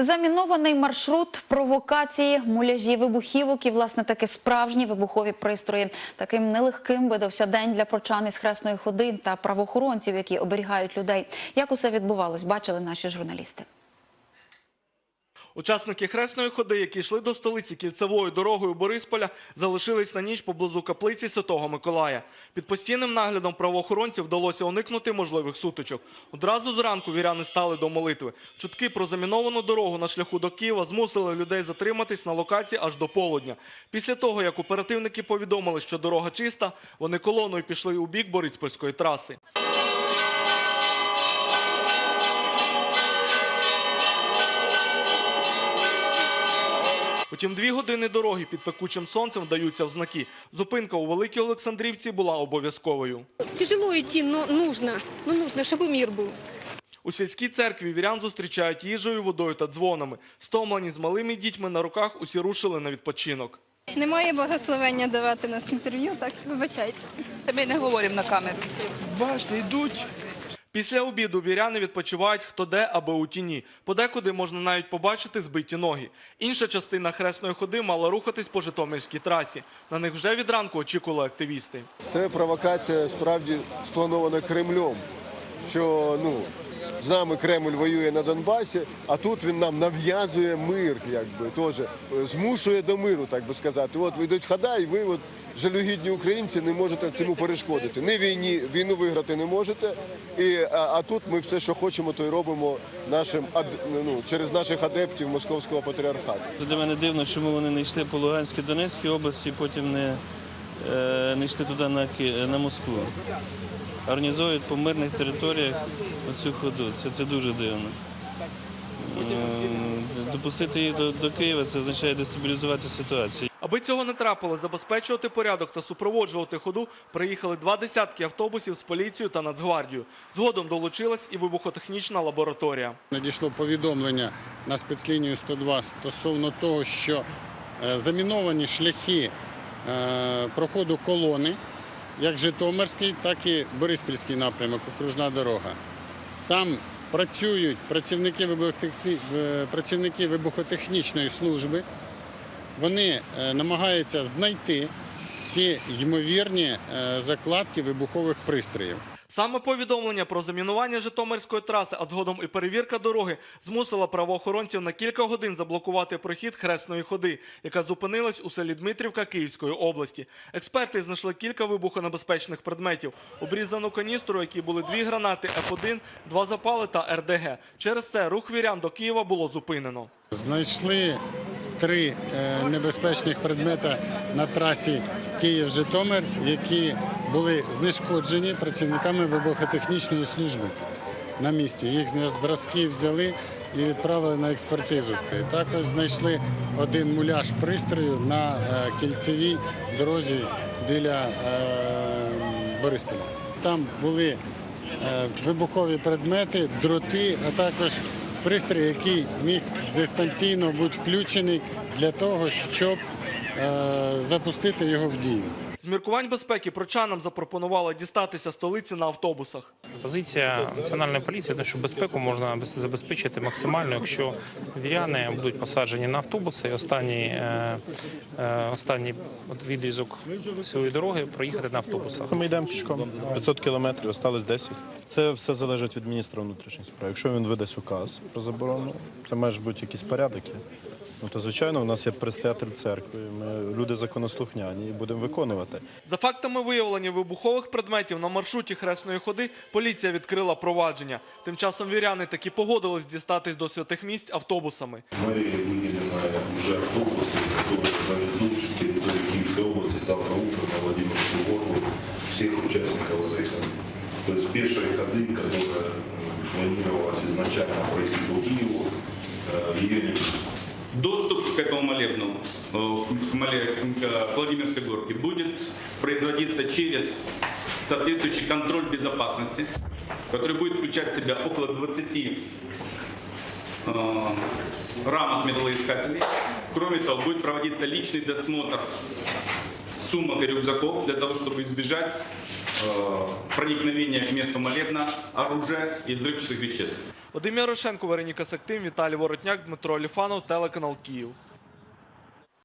Замінований маршрут провокації, муляжі вибухівок і, власне, таки справжні вибухові пристрої. Таким нелегким видався день для прочан із хресної ходи та правоохоронців, які оберігають людей. Як усе відбувалось, бачили наші журналісти. Учасники хресної ходи, які йшли до столиці кільцевою дорогою Борисполя, залишились на ніч поблизу каплиці Святого Миколая. Під постійним наглядом правоохоронців вдалося уникнути можливих сутичок. Одразу зранку віряни стали до молитви. Чутки про заміновану дорогу на шляху до Києва змусили людей затриматись на локації аж до полудня. Після того, як оперативники повідомили, що дорога чиста, вони колоною пішли у бік Бориспольської траси. Утім, дві години дороги під пекучим сонцем вдаються в знаки. Зупинка у Великій Олександрівці була обов'язковою. Тяжело идти, но нужно. Ну, нужно, чтобы мир был. У сільській церкві вірян зустрічають їжею, водою та дзвонами. Стомлені з малими дітьми на руках усі рушили на відпочинок. Немає благословення давати нас інтерв'ю, так що вибачайте. Ми не говоримо на камеру. Бачите, йдуть. Після обіду віряни відпочивають хто де, або у тіні. Подекуди можна навіть побачити збиті ноги. Інша частина хресної ходи мала рухатись по Житомирській трасі. На них вже від ранку очікували активісти. Це провокація справді спланована Кремлем, що ну, з нами Кремль воює на Донбасі, а тут він нам нав'язує мир, якби теж е, змушує до миру, так би сказати. От ви йдуть хода, і ви, от, жалюгідні українці, не можете цьому перешкодити. Ні війні, війну виграти не можете. І, а, а тут ми все, що хочемо, то й робимо нашим ну, через наших адептів Московського патріархату. Для мене дивно, чому вони не йшли по Луганській Донецькій області, потім не, не йшли туди на, Ки- на Москву. Організовують по мирних територіях оцю ходу. Це, це дуже дивно. Допустити їх до, до Києва це означає дестабілізувати ситуацію. Аби цього не трапилось, забезпечувати порядок та супроводжувати ходу приїхали два десятки автобусів з поліцією та Нацгвардією. Згодом долучилась і вибухотехнічна лабораторія. Надійшло повідомлення на спецлінію 102 стосовно того, що е, заміновані шляхи е, проходу колони, як Житомирський, так і Бориспільський напрямок, окружна дорога. Там працюють працівники, е, працівники вибухотехнічної служби. Вони е, намагаються знайти ці ймовірні е, закладки вибухових пристроїв. Саме повідомлення про замінування Житомирської траси, а згодом і перевірка дороги змусила правоохоронців на кілька годин заблокувати прохід хресної ходи, яка зупинилась у селі Дмитрівка Київської області. Експерти знайшли кілька вибухонебезпечних предметів: обрізану каністру, які були дві гранати Ф1, два запали та РДГ. Через це рух вірян до Києва було зупинено. Знайшли три е, небезпечних предмета на трасі Київ-Житомир, які були знешкоджені працівниками вибухотехнічної служби на місці. Їх зразки взяли і відправили на експертизу. Також знайшли один муляж пристрою на е, кільцевій дорозі біля е, Борисполя. Там були е, вибухові предмети, дроти, а також пристрій, який міг дистанційно бути включений для того, щоб запустити його в дію. Міркувань безпеки прочанам запропонували дістатися столиці на автобусах. Позиція національної поліції, те, що безпеку можна без- забезпечити максимально, якщо віряни будуть посаджені на автобуси. і Останній, е, е, останній відрізок цієї дороги проїхати на автобусах. Ми йдемо пішком 500 кілометрів, осталось 10. Це все залежить від міністра внутрішніх справ. Якщо він видасть указ про заборону, це має бути якісь порядки. Ну то звичайно, у нас є предстоятель церкви. Ми люди законослухняні і будемо виконувати. За фактами виявлення вибухових предметів на маршруті хресної ходи поліція відкрила провадження. Тим часом віряни таки погодились дістатись до святих місць автобусами. Мы выделены уже автобусы, которые завезут с территории Киевской области завтра утром на Владимирскую гору всех участников этой ходы. То есть первой ходы, которая планировалась изначально пройти по Киеву, э, ее не будет. Доступ к этому молебну, э, к моле- к Владимирской горке, будет производиться через соответствующий контроль безопасности, который будет включать в себя около 20 э, рамок металлоискателей. Кроме того, будет проводиться личный досмотр сумок и рюкзаков для того, чтобы избежать э, проникновения к месту молебна оружия и взрывчатых веществ. Вадим Ярошенко, Вероніка Сактим, Віталій Воротняк, Дмитро Оліфанов, телеканал Київ.